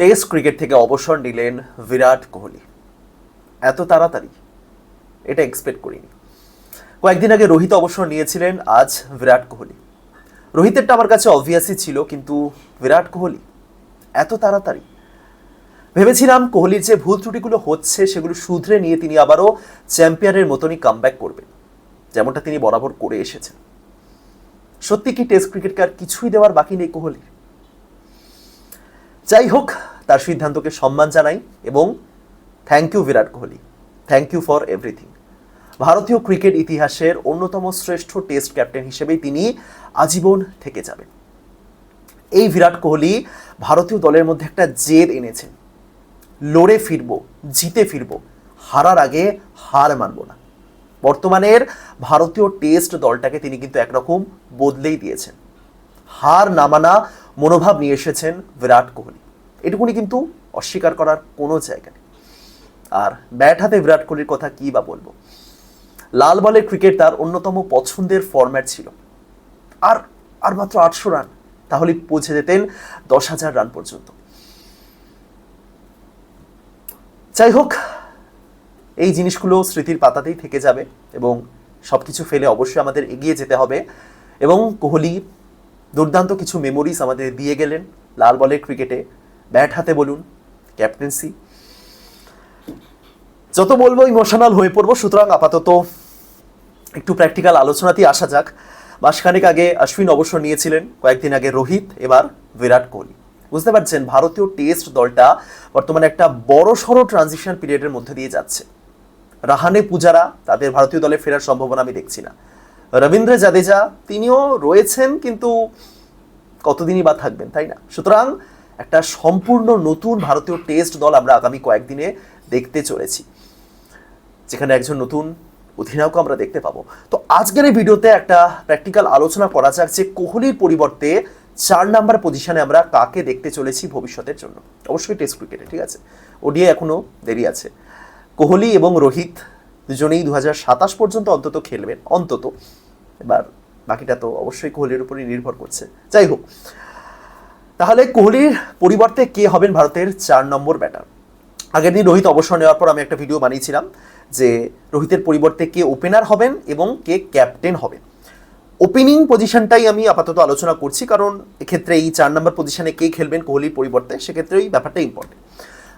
Test cricket থেকে অবসর নিলেন বিরাট কোহলি। এত তাড়াতাড়ি? এটা এক্সপেক্ট করিনি। কয়েকদিন আগে রোহিত অবসর নিয়েছিলেন আজ বিরাট কোহলি। রোহিতেরটা আমার কাছে অবভিয়াসই ছিল, কিন্তু বিরাট কোহলি, এত তাড়াতাড়ি? ভেবেছিলাম কোহলির যে ভুল ত্রুটিগুলো হচ্ছে, সেগুলো শুধরে নিয়ে তিনি আবারও চ্যাম্পিয়নের মতনই কামব্যাক করবেন, যেমনটা তিনি বরাবর করে এসেছেন। সত্যি কি টেস্ট ক্রিকেটকে আর কিছুই দেওয়ার বাকি নেই কোহলির? যাই হোক তার সিদ্ধান্তকে সম্মান জানাই এবং thank you Virat Kohli. Thank you for everything ভারতীয় ক্রিকেট ইতিহাসের অন্যতম শ্রেষ্ঠ টেস্ট ক্যাপ্টেন হিসেবেই তিনি আজীবন থেকে যাবেন। এই বিরাট কোহলি ভারতীয় দলের মধ্যে একটা জেদ এনেছেন। লড়ে ফিরব, জিতে ফিরব, হারার আগে হার মানব না। বর্তমানের ভারতীয় টেস্ট দলটাকে তিনি কিন্তু একরকম বদলেই দিয়েছেন। হার না মানা মনোভাব নিয়ে এসেছেন বিরাট কোহলি। এটুকুনি কিন্তু অস্বীকার করার কোনো জায়গা নেই। আর ব্যাট হাতে বিরাট কোহলির কথা কী বা বলব? লাল বলের ক্রিকেট তার অন্যতম পছন্দের ফরম্যাট ছিল। আর আর মাত্র আটশো রান, তাহলে পৌঁছে যেতেন দশ হাজার রান পর্যন্ত। যাই হোক, এই জিনিসগুলো স্মৃতির পাতাতেই থেকে যাবে এবং সব কিছু ফেলে অবশ্যই আমাদের এগিয়ে যেতে হবে এবং কোহলি দুর্দান্ত কিছু মেমোরিজ আমাদের দিয়ে গেলেন লাল বলের ক্রিকেটে। ব্যাট হাতে বলুন, ক্যাপ্টেন্সি। যত বলব ইমোশনাল হয়ে পড়ব, সুতরাং আপাতত একটু প্র্যাকটিক্যাল আলোচনাতেই আসা যাক। মাসখানেক আগে অশ্বিন অবসর নিয়েছিলেন, কয়েকদিন আগে রোহিত, এবার বিরাট কোহলি। বুঝতে পারছেন, ভারতীয় টেস্ট দলটা বর্তমানে একটা বড় সড়ো ট্রানজিশন পিরিয়ডের মধ্যে দিয়ে যাচ্ছে। রাহানে পূজারা, তাদের ভারতীয় দলে ফেরার সম্ভাবনা আমি দেখছি না। রবীন্দ্র জাদেজা, তিনিও রয়েছেন, কিন্তু কতদিনই বা থাকবেন, তাই না? সুতরাং একটা সম্পূর্ণ নতুন ভারতীয় টেস্ট দল আমরা আগামী কয়েকদিনে দেখতে চলেছি। যেখানে একজন নতুন অধিনায়কও আমরা দেখতে পাবো। তো আজকের এই ভিডিওতে একটা প্র্যাকটিক্যাল আলোচনা করা যাক যে কোহলির পরিবর্তে চার নাম্বার পজিশনে আমরা কাকে দেখতে চলেছি ভবিষ্যতের জন্য। অবশ্যই টেস্ট ক্রিকেটে ঠিক আছে? ওডিআই এখনও দেরি আছে। কোহলি এবং রোহিত দুজনেই দু সাতাশ পর্যন্ত অন্তত খেলবেন, অন্তত। এবার বাকিটা তো অবশ্যই কোহলির উপরই নির্ভর করছে। যাই হোক তাহলে কোহলির পরিবর্তে কে হবেন ভারতের চার নম্বর ব্যাটার আগের দিন রোহিত অবসর নেওয়ার পর আমি একটা ভিডিও বানিয়েছিলাম যে রোহিতের পরিবর্তে কে ওপেনার হবেন এবং কে ক্যাপ্টেন হবেন। ওপেনিং পজিশনটাই আমি আপাতত আলোচনা করছি, কারণ এক্ষেত্রে এই চার নম্বর পজিশনে কে খেলবেন কোহলির পরিবর্তে সেক্ষেত্রে এই ব্যাপারটা ইম্পর্টেন্ট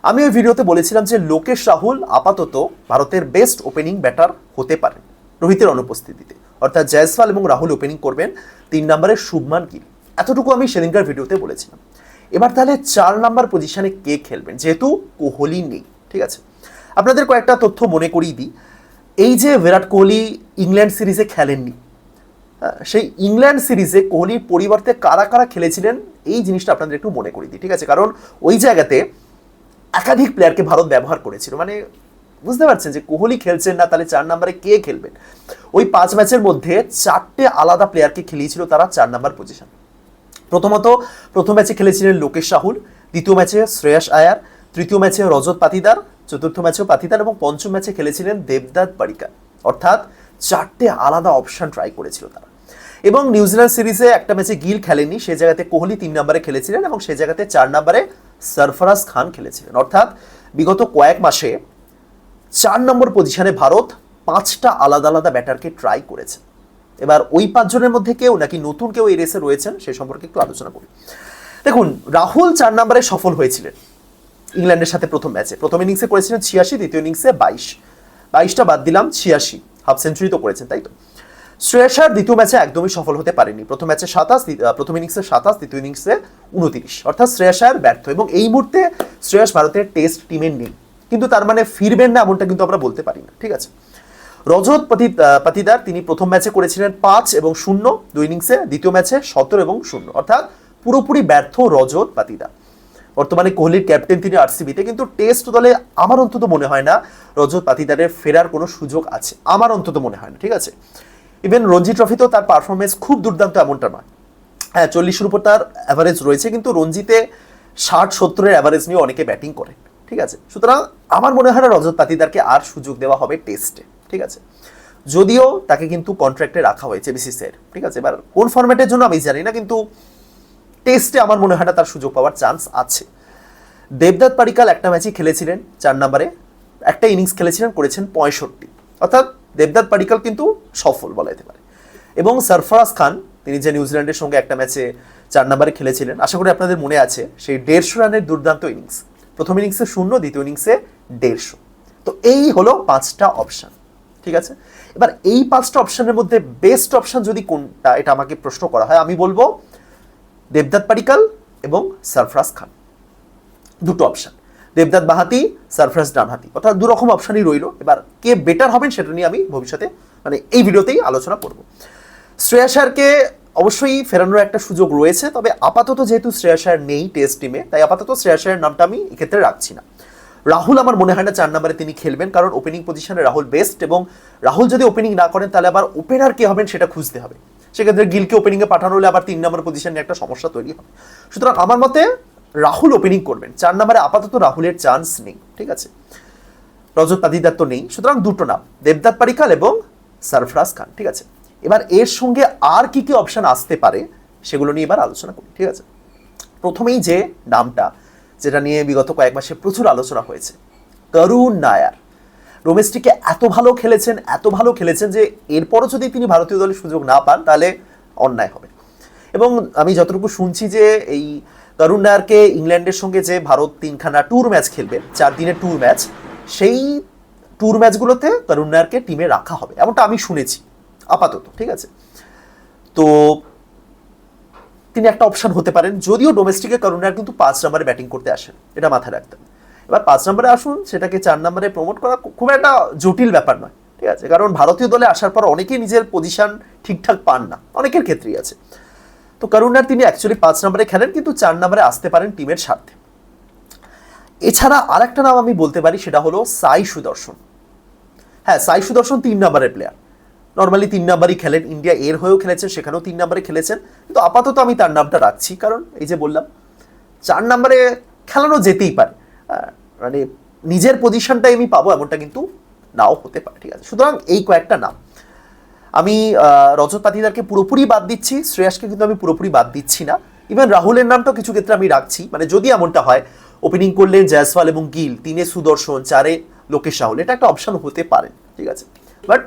আমি ওই ভিডিওতে বলেছিলাম যে লোকেশ রাহুল আপাতত ভারতের বেস্ট ওপেনিং ব্যাটার হতে পারেন রোহিতের অনুপস্থিতিতে। অর্থাৎ জয়সওয়াল এবং রাহুল ওপেনিং করবেন। তিন নম্বরে শুভমান গিল। এতটুকু আমি সেদিনকার ভিডিওতে বলেছিলাম। এবার তাহলে চার নাম্বার পজিশনে কে খেলবেন? যেহেতু কোহলি নেই ঠিক আছে? আপনাদের কয়েকটা তথ্য মনে করিয়ে দিই। এই যে বিরাট কোহলি ইংল্যান্ড সিরিজে খেলেননি হ্যাঁ, সেই ইংল্যান্ড সিরিজে কোহলির পরিবর্তে কারা কারা খেলেছিলেন? এই জিনিসটা আপনাদের একটু মনে করিয়ে দিই ঠিক আছে? কারণ ওই জায়গাতে একাধিক প্লেয়ারকে ভারত ব্যবহার করেছিল। মানে বুঝতে পারছেন যে কোহলি খেলছেন না তাহলে চার নম্বরে কে খেলবেন? ওই পাঁচ ম্যাচের মধ্যে চারটে আলাদা প্লেয়ারকে খেলিয়েছিল তারা চার নাম্বার পজিশন প্রথমত, প্রথম ম্যাচে খেলেছিলেন লোকেশ রাহুল, দ্বিতীয় ম্যাচে শ্রেয়াস আয়ার, তৃতীয় ম্যাচে রজত পাতিদার, চতুর্থ ম্যাচেও পাতিদার এবং পঞ্চম ম্যাচে খেলেছিলেন দেবদাত পারিকার অর্থাৎ চারটে আলাদা অপশন ট্রাই করেছিল তারা। এবং নিউজিল্যান্ড সিরিজে একটা ম্যাচে গিল খেলেনি সে জায়গাতে কোহলি তিন নম্বরে খেলেছিলেন এবং সে জায়গাতে চার নম্বরে সরফরাজ খান খেলেছিলেন। অর্থাৎ বিগত কয়েক মাসে চার নম্বর পজিশনে ভারত পাঁচটা আলাদা আলাদা ব্যাটারকে ট্রাই করেছে। এবার ওই পাঁচজনের মধ্যে কেউ নাকি নতুন কেউ এই রেসে রয়েছেন, সে সম্পর্কে একটু আলোচনা করি। দেখুন, রাহুল চার নম্বরে সফল হয়েছিলেন ইংল্যান্ডের সাথে প্রথম ম্যাচে প্রথম ইনিংসে করেছিলেন ছিয়াশি, দ্বিতীয় ইনিংসে বাইশ। বাইশটা বাদ দিলাম, ছিয়াশি। হাফ সেঞ্চুরি তো করেছেন, তাই তো? শ্রেয়াসার দ্বিতীয় ম্যাচে একদমই সফল হতে পারেনি। প্রথম ম্যাচে সাতাশ প্রথম ইনিংসে সাতাশ, দ্বিতীয় ইনিংসে উনতিরিশ। অর্থাৎ শ্রেয়াসার ব্যর্থ এবং এই মুহূর্তে শ্রেয়াস ভারতের টেস্ট টিমের নেই। কিন্তু তার মানে ফিরবেন না এমনটা কিন্তু আমরা বলতে পারি না, ঠিক আছে? রজত পাতিদার, তিনি প্রথম ম্যাচে করেছিলেন পাঁচ এবং শূন্য। দুই ইনিংসে দ্বিতীয় ম্যাচে সতেরো এবং শূন্য। অর্থাৎ পুরোপুরি ব্যর্থ রজত পাতিদার। বর্তমানে কোহলির ক্যাপ্টেন তিনি আরসিবিতে, কিন্তু টেস্ট দলে আমার অন্তত মনে হয় না রজত পাতিদারের ফেরার কোনো সুযোগ আছে। আমার অন্তত মনে হয় না, ঠিক আছে? ইভেন রঞ্জি ট্রফিতেও তার পারফরমেন্স খুব দুর্দান্ত এমনটা নয়। হ্যাঁ চল্লিশের উপর তার অ্যাভারেজ রয়েছে, কিন্তু রঞ্জিতে ষাট, সত্তরের অ্যাভারেজ নিয়ে অনেকে ব্যাটিং করে, ঠিক আছে? সুতরাং আমার মনে হয় না রজত পাতিদারকে আর সুযোগ দেওয়া হবে টেস্টে ঠিক আছে? যদিও তাকে কিন্তু কন্ট্রাক্টে রাখা হয়েছে বিসিসিআইয়ের ঠিক আছে? এবার কোন ফরম্যাটের জন্য আমি জানি না, কিন্তু টেস্টে আমার মনে হয় না তার সুযোগ পাওয়ার চান্স আছে। দেবদাত পারিকাল একটা ম্যাচই খেলেছিলেন চার নম্বরে একটা ইনিংস খেলেছিলেন, করেছেন পঁয়ষট্টি। অর্থাৎ দেবদাত পারিকাল কিন্তু সফল বলা যেতে পারে। এবং সরফরাজ খান, তিনি যে নিউজিল্যান্ডের সঙ্গে একটা ম্যাচে চার নম্বরে খেলেছিলেন, আশা করি আপনাদের মনে আছে, সেই দেড়শো রানের দুর্দান্ত ইনিংস প্রথম ইনিংসে শূন্য, দ্বিতীয় ইনিংসে দেড়শো। তো এই হলো পাঁচটা অপশান ঠিক আছে? এবার এই পাঁচটা অপশানের মধ্যে বেস্ট অপশান যদি কোনটা, এটা আমাকে প্রশ্ন করা হয়, আমি বলব দেবদাত পারিকাল এবং সারফরাজ খান। দুটো অপশান দেবদাত বাহাতি সারফরাজ ডানহাতি। অর্থাৎ দু রকম অপশানই রইল। এবার কে বেটার হবেন সেটা নিয়ে আমি ভবিষ্যতে মানে এই ভিডিওতেই আলোচনা করব। শ্রেয়াস আয়ারকে অবশ্যই ফেরানোর একটা সুযোগ রয়েছে, তবে আপাতত যেহেতু শ্রেয়াস আয়ার নেই টেস্ট টিমে তাই আপাতত শ্রেয়াস আয়ারের নামটা আমি এক্ষেত্রে রাখছি না। রাহুল আমার মনে হয় না চার নম্বরে তিনি খেলবেন, কারণ ওপেনিং পজিশনে রাহুল বেস্ট এবং রাহুল যদি ওপেনিং না করেন, তাহলে আবার ওপেনার কে হবেন সেটা খুঁজতে হবে। সেক্ষেত্রে গিলকে ওপেনিংয়ে পাঠানো হলে আবার তিন নম্বর পজিশনে একটা সমস্যা তৈরি হবে। সুতরাং আমার মতে রাহুল ওপেনিং করবেন। চার নম্বরে আপাতত রাহুলের চান্স নেই, ঠিক আছে? রজত পাদিদার তো নেই। সুতরাং দুটো নাম দেবদাত পারিকাল এবং সরফরাজ খান, ঠিক আছে? এবার এর সঙ্গে আর কি কি অপশন আসতে পারে, সেগুলো নিয়ে এবার আলোচনা করি, ঠিক আছে? প্রথমেই যে নামটা যেটা নিয়ে বিগত কয়েক মাসে প্রচুর আলোচনা হয়েছে। করুণ নায়ার। ডোমেস্টিকে এত ভালো খেলেছেন, এত ভালো খেলেছেন যে এরপরও যদি তিনি ভারতীয় দলের সুযোগ না পান, তাহলে অন্যায় হবে। এবং আমি যতটুকু শুনছি যে এই করুণ নায়ারকে ইংল্যান্ডের সঙ্গে যে ভারত তিনখানা ট্যুর ম্যাচ খেলবে, চার দিনের ট্যুর ম্যাচ সেই ট্যুর ম্যাচগুলোতে করুণ নায়ারকে টিমে রাখা হবে, এমনটা আমি শুনেছি, আপাতত, ঠিক আছে? তো তিনি একটা অপশন হতে পারেন, যদিও ডোমেস্টিকে করুণার কিন্তু পাঁচ নম্বরে ব্যাটিং করতে আসেন। এটা মাথায় রাখতেন এবার পাঁচ নম্বরে আসুন, সেটাকে চার নম্বরে প্রমোট করা খুব একটা জটিল ব্যাপার নয়, ঠিক আছে? কারণ ভারতীয় দলে আসার পর অনেকেই নিজের পজিশন ঠিকঠাক পান না, অনেকের ক্ষেত্রেই আছে। তো করুণার তিনি অ্যাকচুয়ালি পাঁচ নম্বরে খেলেন, কিন্তু চার নম্বরে আসতে পারেন টিমের স্বার্থে। এছাড়া আরেকটা নাম আমি বলতে পারি, সেটা হলো সাই সুদর্শন। হ্যাঁ সাই সুদর্শন তিন নম্বরের প্লেয়ার নর্মালি তিন নাম্বারই খেলেন ইন্ডিয়া এর হয়েও খেলেছেন, সেখানেও তিন নাম্বারে খেলেছেন। কিন্তু আপাতত আমি তার নামটা রাখছি, কারণ এই যে বললাম, চার নাম্বারে খেলানো যেতেই পারে। মানে নিজের পজিশনটাই আমি পাবো এমনটা কিন্তু নাও হতে পারে, ঠিক আছে? সুতরাং এই কয়েকটা নাম। আমি রজত পাতিদারকে পুরোপুরি বাদ দিচ্ছি, শ্রেয়াসকে কিন্তু আমি পুরোপুরি বাদ দিচ্ছি না। ইভেন রাহুলের নামটাও কিছু ক্ষেত্রে আমি রাখছি মানে যদি এমনটা হয় ওপেনিং করলেন জয়সওয়াল এবং গিল, তিনে সুদর্শন, চারে লোকেশ রাহুল, এটা একটা অপশন হতে পারে, ঠিক আছে? বাট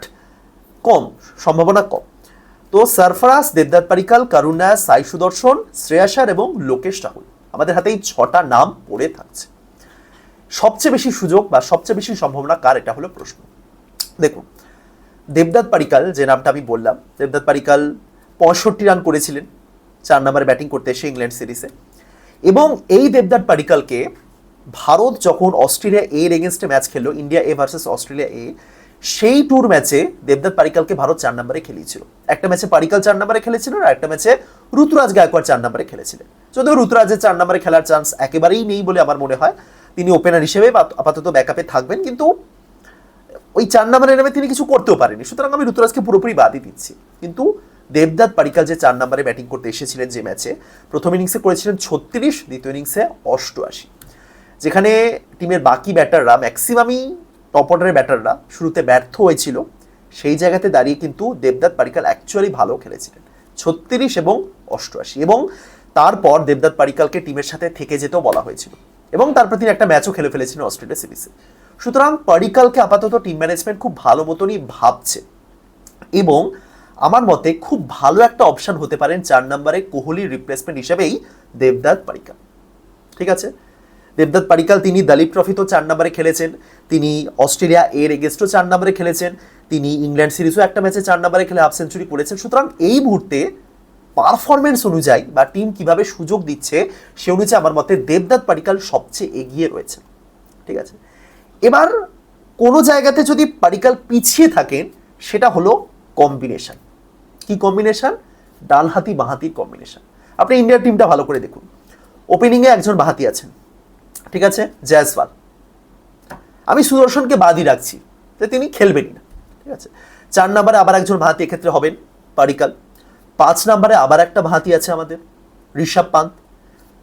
কম, সম্ভাবনা কম। তো সরফরাজ দেবদাত পারিকাল করুণা সাই সুদর্শন শ্রেয়াসার এবং লোকেশ রাহুল আমাদের হাতে এই ছটা নাম পড়ে থাকছে। সবচেয়ে বেশি সুযোগ বা সবচেয়ে বেশি সম্ভাবনা কার এটা হলো প্রশ্ন। দেখুন দেবদাত পারিকাল, যে নামটা আমি বললাম দেবদাত পারিকাল পঁয়ষট্টি রান করেছিলেন, চার নম্বরে ব্যাটিং করতে এসে ইংল্যান্ড সিরিজে। এবং এই দেবদাত পারিকালকে ভারত যখন অস্ট্রেলিয়া এর এগেনস্টে ম্যাচ খেললো, India A versus Australia A সেই ট্যুর ম্যাচে দেবদাত পারিকালকে ভারত চার নম্বরে খেলিয়েছিল। একটা ম্যাচে পারিকাল চার নম্বরে খেলেছিল আর একটা ম্যাচে ঋতুরাজ গায়কোয়াড় চার নম্বরে খেলেছিলেন। যদিও ঋতুরাজের চার নম্বরে খেলার চান্স একেবারেই নেই বলে আমার মনে হয়, তিনি ওপেনার হিসেবে আপাতত ব্যাকআপে থাকবেন, কিন্তু ওই চার নম্বরে নেমে তিনি কিছু করতেও পারেনি সুতরাং আমি ঋতুরাজকে পুরোপুরি বাদই দিচ্ছি। কিন্তু দেবদাত পারিকাল যে চার নম্বরে ব্যাটিং করতে এসেছিলেন যে ম্যাচে প্রথম ইনিংসে করেছিলেন ছত্রিশ, দ্বিতীয় ইনিংসে অষ্টআশি। যেখানে টিমের বাকি ব্যাটাররা ম্যাক্সিমামই টপ অর্ডারের ব্যাটাররা শুরুতে ব্যর্থ হয়েছিল। সেই জায়গাতে দাঁড়িয়ে কিন্তু দেবদাত পারিকাল অ্যাকচুয়ালি ভালো খেলেছিলেন। ছত্রিশ এবং অষ্টআশি এবং তারপর দেবদাত পারিকালকে টিমের সাথে থেকে যেতেও বলা হয়েছিল এবং তারপর তিনি একটা ম্যাচও খেলে ফেলেছিলেন অস্ট্রেলিয়া সিরিজে। সুতরাং পারিকালকে আপাতত টিম ম্যানেজমেন্ট খুব ভালো মতনই ভাবছে এবং আমার মতে খুব ভালো একটা অপশন হতে পারেন চার নম্বরে কোহলির রিপ্লেসমেন্ট হিসেবেই দেবদাত পারিকাল। ঠিক আছে? দেবদত্ত পারিকাল, তিনি দলীপ ট্রফিতেও চার নম্বরে খেলেছেন, তিনি অস্ট্রেলিয়া এর এগেস্টও চার নম্বরে খেলেছেন, তিনি ইংল্যান্ড সিরিজও একটা ম্যাচে চার নম্বরে খেলে হাফ সেঞ্চুরি করেছেন। সুতরাং এই মুহূর্তে পারফরমেন্স অনুযায়ী বা টিম কীভাবে সুযোগ দিচ্ছে, সে অনুযায়ী আমার মতে দেবদাত পারিকাল সবচেয়ে এগিয়ে রয়েছে ঠিক আছে? এবার কোনো জায়গাতে যদি পারিকাল পিছিয়ে থাকেন, সেটা হলো কম্বিনেশন কি কম্বিনেশন ডানহাতি বাঁহাতির কম্বিনেশন আপনি ইন্ডিয়ার টিমটা ভালো করে দেখুন। ওপেনিংয়ে একজন বাঁহাতি আছেন। ঠিক আছে? জয়সওয়াল আমি সুদর্শনকে বাদই রাখছি, যে তিনি খেলবেনই না, ঠিক আছে? চার নম্বরে আবার একজন ভাতি এক্ষেত্রে হবেন, পারিকাল। পাঁচ নম্বরে আবার একটা ভাতি আছে আমাদের, ঋষভ পান্ত।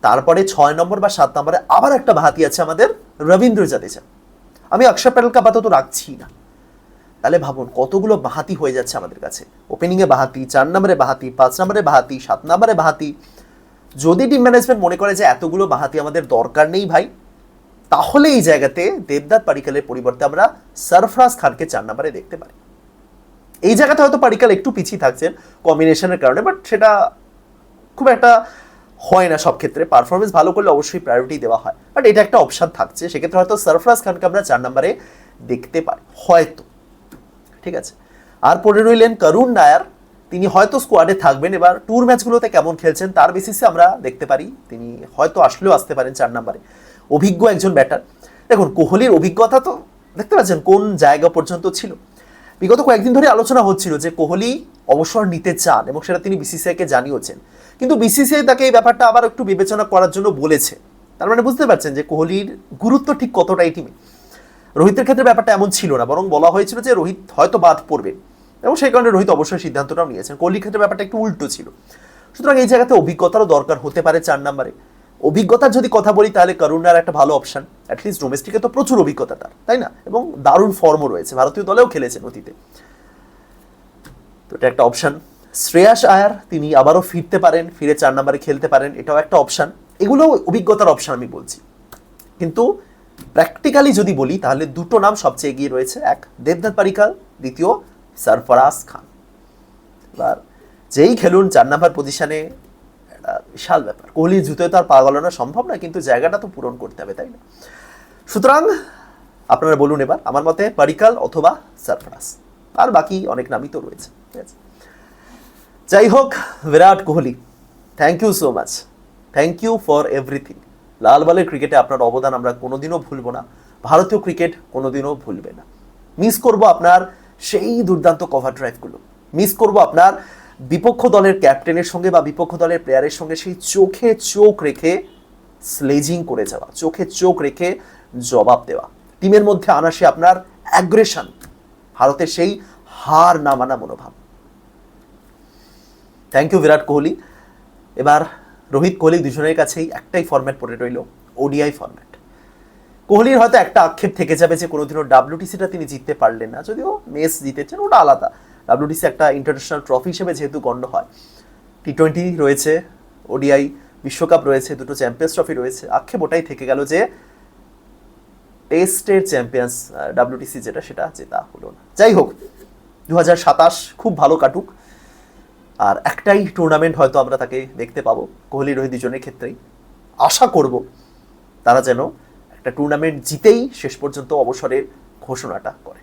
তারপরে ছয় নম্বর বা সাত নম্বরে আবার একটা ভাতি আছে আমাদের, রবীন্দ্র জাদেজা। আমি অক্ষর প্যাটেলকে আপাতত রাখছি না। তাহলে ভাবুন, কতগুলো বাহাতি হয়ে যাচ্ছে আমাদের কাছে? ওপেনিংয়ে বাহাতি চার নম্বরে বাহাতি পাঁচ নম্বরে বাহাতি সাত নম্বরে বাহাতি যদি টিম ম্যানেজমেন্ট মনে করে যে এতগুলো বাহাতি আমাদের দরকার নেই ভাই, তাহলে এই জায়গাতে দেবদাত পারিকালের পরিবর্তে আমরা সরফরাজ খানকে চার নাম্বারে দেখতে পারি। এই জায়গাতে হয়তো পারিকাল একটু পিছিয়ে থাকছেন কম্বিনেশনের কারণে বাট সেটা খুব একটা হয় না সব ক্ষেত্রে। পারফরমেন্স ভালো করলে অবশ্যই প্রায়োরিটি দেওয়া হয়। বাট এটা একটা অপশান থাকছে, সেক্ষেত্রে হয়তো সরফরাজ খানকে আমরা চার নাম্বারে দেখতে পারি, হয়তো। ঠিক আছে? আর পড়ে রইলেন করুণ নায়ার। তিনি হয়তো স্কোয়াডে থাকবেন। এবার ট্যুর ম্যাচগুলোতে কেমন খেলছেন তার বেসিসে আমরা দেখতে পারি। তিনি হয়তো আসলেও আসতে পারেন চার নাম্বারে। অভিজ্ঞ একজন ব্যাটার দেখুন, কোহলির অভিজ্ঞতা তো দেখতে পাচ্ছেন কোন জায়গা পর্যন্ত ছিল। বিগত কয়েকদিন ধরে আলোচনা হচ্ছিল যে কোহলি অবসর নিতে চান এবং সেটা তিনি বিসিসিআইকে জানিয়েছেন। কিন্তু বিসিসিআই তাকে এই ব্যাপারটা আবার একটু বিবেচনা করার জন্য বলেছে। তার মানে বুঝতে পারছেন যে কোহলির গুরুত্ব ঠিক কতটা এই টিমে। রোহিতের ক্ষেত্রে ব্যাপারটা এমন ছিল না, বরং বলা হয়েছিল যে রোহিত হয়তো বাদ পড়বে। এবং সেই কারণে রোহিত অবশ্যই সিদ্ধান্তটাও নিয়েছেন। কোহলির ক্ষেত্রে ব্যাপারটা একটু উল্টো ছিল। সুতরাং এই জায়গাতে অভিজ্ঞতারও দরকার হতে পারে চার নম্বরে। অভিজ্ঞতার যদি কথা বলি, তাহলে করুণার একটা ভালো অপশন অ্যাটলিস্ট ডোমেস্টিকে তো প্রচুর অভিজ্ঞতা তার, তাই না? এবং দারুণ ফর্মও রয়েছে, ভারতীয় দলেও খেলেছেন অতীতে। তো এটা একটা অপশন শ্রেয়াস আয়ার, তিনি আবারও ফিরতে পারেন, ফিরে চার নাম্বারে খেলতে পারেন, এটাও একটা অপশন এগুলো অভিজ্ঞতার অপশন আমি বলছি। কিন্তু প্র্যাকটিক্যালি যদি বলি, তাহলে দুটো নাম সবচেয়ে এগিয়ে রয়েছে। এক, দেবনাথ পারিকাল দ্বিতীয় সরফরাজ খান। এবার যেই খেলুন চার নাম্বার পজিশনে একটা বিশাল ব্যাপার। কোহলির জুতোয় তো আর পা গলানো সম্ভব না, কিন্তু জায়গাটা তো পূরণ করতে হবে, তাই না? সুতরাং আপনারা বলুন এবার, আমার মতে পারিকাল অথবা সরফরাজ। আর বাকি অনেক নামই তো রয়েছে, ঠিক আছে? যাই হোক, Virat Kohli thank you so much thank you for everything লাল বলের ক্রিকেটে আপনার অবদান আমরা কোনোদিনও ভুলবো না। ভারতীয় ক্রিকেট কোনোদিনও ভুলবে না। মিস করব আপনার সেই দুর্দান্ত কভার ড্রাইভগুলো মিস করব আপনার বিপক্ষ দলের ক্যাপ্টেনের সঙ্গে বা বিপক্ষ দলের প্লেয়ারের সঙ্গে সেই চোখে চোখ রেখে স্লেজিং করে যাওয়া, চোখে চোখ রেখে জবাব দেওয়া। টিমের মধ্যে আনা সে আপনার অ্যাগ্রেশন ভারতের সেই হার না মানা মনোভাব। Thank you Virat Kohli. এবার রোহিত কোহলি দুজনের কাছেই একটাই ফর্ম্যাট পড়ে রইল ওডিআই ফরম্যাট কোহলির হয়তো একটা আক্ষেপ থেকে যাবে যে কোনোদিনও ডাব্লিউটিসিটা তিনি জিততে পারলেন না। যদিও মেস জিতেছেন, ওটা আলাদা। ডাব্লিউটিসি একটা ইন্টারন্যাশনাল ট্রফি হিসেবে যেহেতু গণ্য হয়। টি টোয়েন্টি রয়েছে, ওডিআই বিশ্বকাপ রয়েছে, দুটো চ্যাম্পিয়ন্স ট্রফি রয়েছে। আক্ষেপ ওটাই থেকে গেল যে টেস্টের চ্যাম্পিয়ন্স ডাব্লিউটিসি যেটা, সেটা জেতা হলো না। যাই হোক দু হাজার সাতাশ খুব ভালো কাটুক। আর একটাই টুর্নামেন্ট হয়তো আমরা তাকে দেখতে পাবো কোহলি রোহিত দুজনের ক্ষেত্রেই। আশা করব তারা যেন একটা টুর্নামেন্ট জিতেই শেষ পর্যন্ত অবসরের ঘোষণাটা করে।